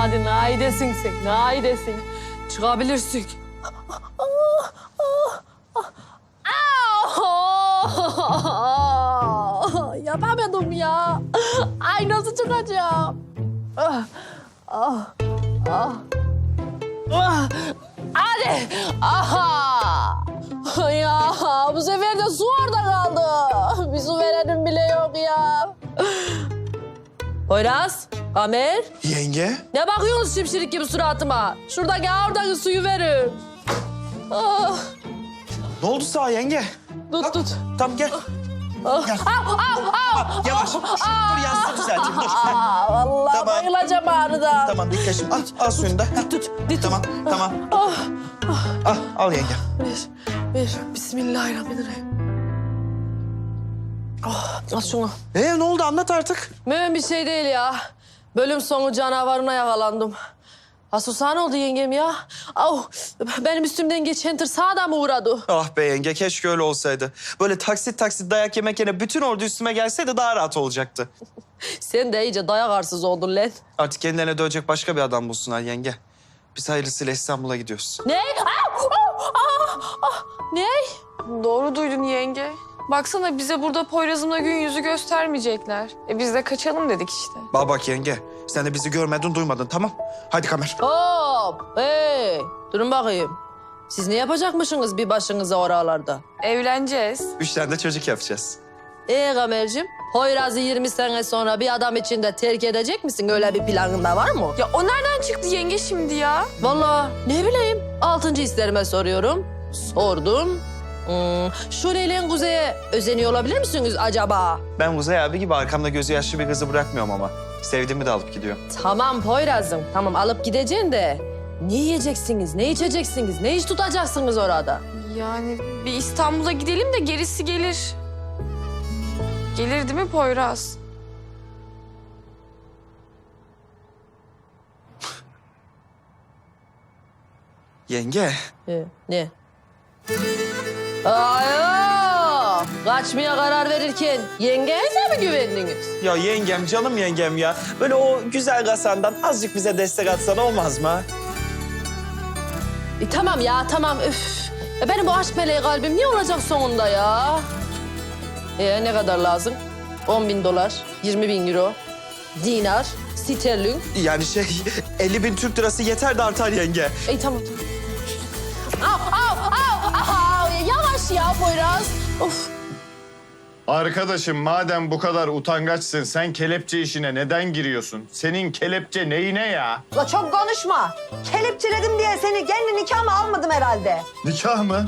Hadi naidesin sen, naidesin. Çıkabilirsin. Yapamadım ya. Ay nasıl çıkacağım? Ah, ah, ah. Ah, Hadi. Aha. Ya bu sefer de su orada kaldı. Bir su verenim bile yok ya. Poyraz, Amer. Yenge? Ne bakıyorsunuz şimşirik gibi suratıma? Şuradaki oradaki suyu verin. Ah, Ne oldu sağ yenge? tut tut. Tamam gel. Ah, Gel. ah, ah, ah. Yavaş. Şu, dur yastığı düzelteyim dur. Aa, vallahi Tamam. bayılacağım ağrıdan. Tamam dik kaşım. Al, al suyunu da. Tut, bir tut. Tamam, tamam. Ah, Al, al yenge. bir, bir. Bismillahirrahmanirrahim. Ah, al şunu. Ee ne oldu anlat artık. Mühim bir şey değil ya. Bölüm sonu canavarına yakalandım. Ne oldu yengem ya? Au, benim üstümden geçen tır sağda mı uğradı? Ah be yenge keşke öyle olsaydı. Böyle taksit taksit dayak yemek yerine bütün ordu üstüme gelseydi daha rahat olacaktı. Sen de iyice dayak arsız oldun lan. Artık kendilerine dövecek başka bir adam bulsunlar yenge. Biz hayırlısıyla İstanbul'a gidiyoruz. Ne? Au, au, ah, ah. Ne? Doğru duydun yenge. Baksana bize burada Poyraz'ımla gün yüzü göstermeyecekler. E biz de kaçalım dedik işte. Bak bak yenge. Sen de bizi görmedin duymadın tamam. Hadi kamer. Hop, hey. Durun bakayım. Siz ne yapacakmışsınız bir başınıza oralarda? Evleneceğiz. Üç tane de çocuk yapacağız. Ee Kamerciğim, Poyraz'ı 20 sene sonra bir adam için de terk edecek misin? Öyle bir planın da var mı? Ya o nereden çıktı yenge şimdi ya? Vallahi ne bileyim. Altıncı hislerime soruyorum. Sordum. Hmm, Şule'yle Kuzey'e özeniyor olabilir misiniz acaba? Ben Kuzey abi gibi arkamda gözü yaşlı bir kızı bırakmıyorum ama. Sevdiğimi de alıp gidiyor. Tamam Poyraz'ım. Tamam alıp gideceksin de. Ne yiyeceksiniz, ne içeceksiniz, ne iş tutacaksınız orada? Yani bir İstanbul'a gidelim de gerisi gelir. Gelir değil mi Poyraz? Yenge. Ee, ne? Aa, kaçmaya karar verirken yengenize mi güvendiniz? Ya yengem canım yengem ya. Böyle o güzel kasandan azıcık bize destek atsan olmaz mı? E, tamam ya tamam üf. E, benim bu aşk meleği kalbim niye olacak sonunda ya? E, ne kadar lazım? 10 bin dolar, 20 bin euro, dinar, sterlin. Yani şey 50 bin Türk lirası yeter de artar yenge. E, tamam au, au, ya Poyraz. Of. Arkadaşım madem bu kadar utangaçsın sen kelepçe işine neden giriyorsun? Senin kelepçe neyine ya? La çok konuşma. Kelepçeledim diye seni kendi nikahıma almadım herhalde. Nikah mı?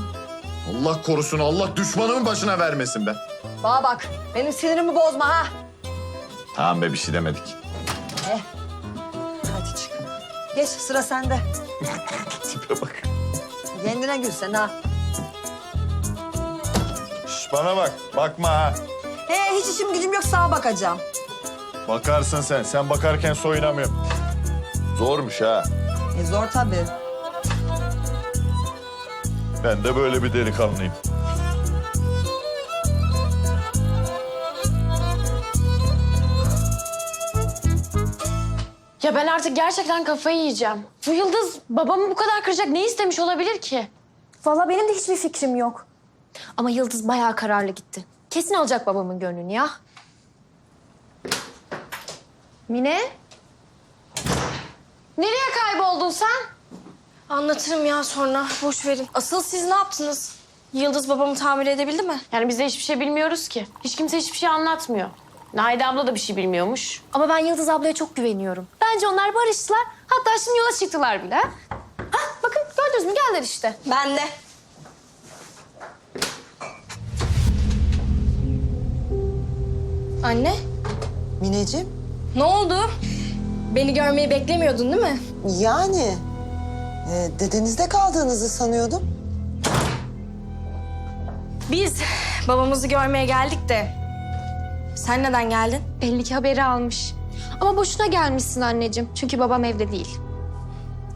Allah korusun Allah düşmanımın başına vermesin be. Bana bak benim sinirimi bozma ha. Tamam be bir şey demedik. Hadi çık. Geç sıra sende. Tipe bak. Kendine gül sen ha. Bana bak bakma ha. He hiç işim gücüm yok sağa bakacağım. Bakarsın sen. Sen bakarken soyunamıyorum. Zormuş ha. E zor tabii. Ben de böyle bir delikanlıyım. Ya ben artık gerçekten kafayı yiyeceğim. Bu Yıldız babamı bu kadar kıracak ne istemiş olabilir ki? Valla benim de hiçbir fikrim yok. Ama Yıldız bayağı kararlı gitti. Kesin alacak babamın gönlünü ya. Mine? Nereye kayboldun sen? Anlatırım ya sonra. Boş verin. Asıl siz ne yaptınız? Yıldız babamı tamir edebildi mi? Yani biz de hiçbir şey bilmiyoruz ki. Hiç kimse hiçbir şey anlatmıyor. Naide abla da bir şey bilmiyormuş. Ama ben Yıldız ablaya çok güveniyorum. Bence onlar barıştılar. Hatta şimdi yola çıktılar bile. Hah bakın gördünüz mü geldiler işte. Ben de. Anne Mineciğim ne oldu? Beni görmeyi beklemiyordun değil mi? yani e, dedenizde kaldığınızı sanıyordum. Biz babamızı görmeye geldik de. Sen neden geldin? Belli ki haberi almış. Ama boşuna gelmişsin anneciğim. Çünkü babam evde değil.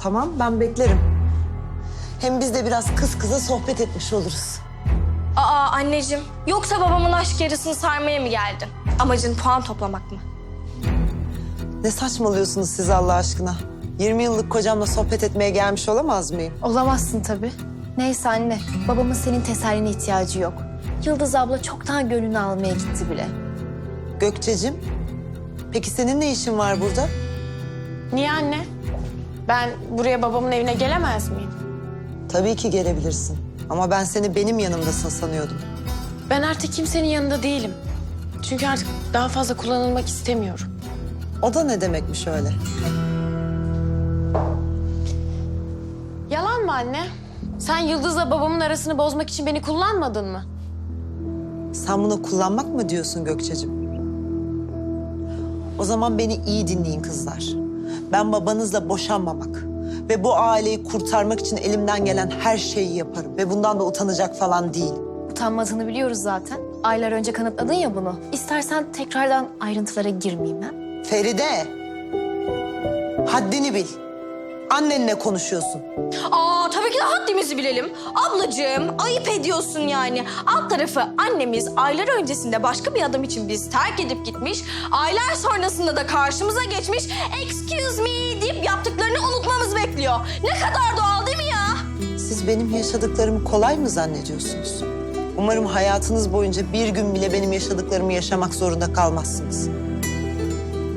Tamam ben beklerim. Hem biz de biraz kız kıza sohbet etmiş oluruz. Aa anneciğim. Yoksa babamın aşk yarısını sarmaya mı geldin? Amacın puan toplamak mı? Ne saçmalıyorsunuz siz Allah aşkına? 20 yıllık kocamla sohbet etmeye gelmiş olamaz mıyım? Olamazsın tabii. Neyse anne, babamın senin teselline ihtiyacı yok. Yıldız abla çoktan gönlünü almaya gitti bile. Gökçe'cim, peki senin ne işin var burada? Niye anne? Ben buraya babamın evine gelemez miyim? Tabii ki gelebilirsin. Ama ben seni benim yanımdasın sanıyordum. Ben artık kimsenin yanında değilim. Çünkü artık daha fazla kullanılmak istemiyorum. O da ne demekmiş öyle? Yalan mı anne? Sen Yıldız'la babamın arasını bozmak için beni kullanmadın mı? Sen bunu kullanmak mı diyorsun Gökçe'cim? O zaman beni iyi dinleyin kızlar. Ben babanızla boşanmamak ve bu aileyi kurtarmak için elimden gelen her şeyi yaparım. Ve bundan da utanacak falan değil. Utanmadığını biliyoruz zaten. Aylar önce kanıtladın ya bunu. İstersen tekrardan ayrıntılara girmeyeyim ha. Feride, haddini bil. Annenle konuşuyorsun. Aa tabii ki de haddimizi bilelim. Ablacığım ayıp ediyorsun yani. Alt tarafı annemiz aylar öncesinde başka bir adam için biz terk edip gitmiş. Aylar sonrasında da karşımıza geçmiş. Excuse me deyip yaptıklarını unutmamız bekliyor. Ne kadar doğal değil mi ya? Siz benim yaşadıklarımı kolay mı zannediyorsunuz? Umarım hayatınız boyunca bir gün bile benim yaşadıklarımı yaşamak zorunda kalmazsınız.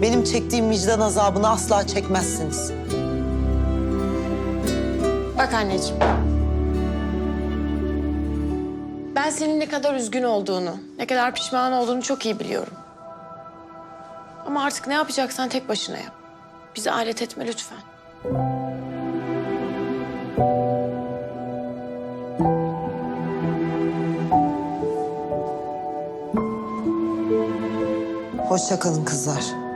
Benim çektiğim vicdan azabını asla çekmezsiniz. Bak anneciğim. Ben senin ne kadar üzgün olduğunu, ne kadar pişman olduğunu çok iyi biliyorum. Ama artık ne yapacaksan tek başına yap. Bizi alet etme lütfen. Hoşça kalın kızlar.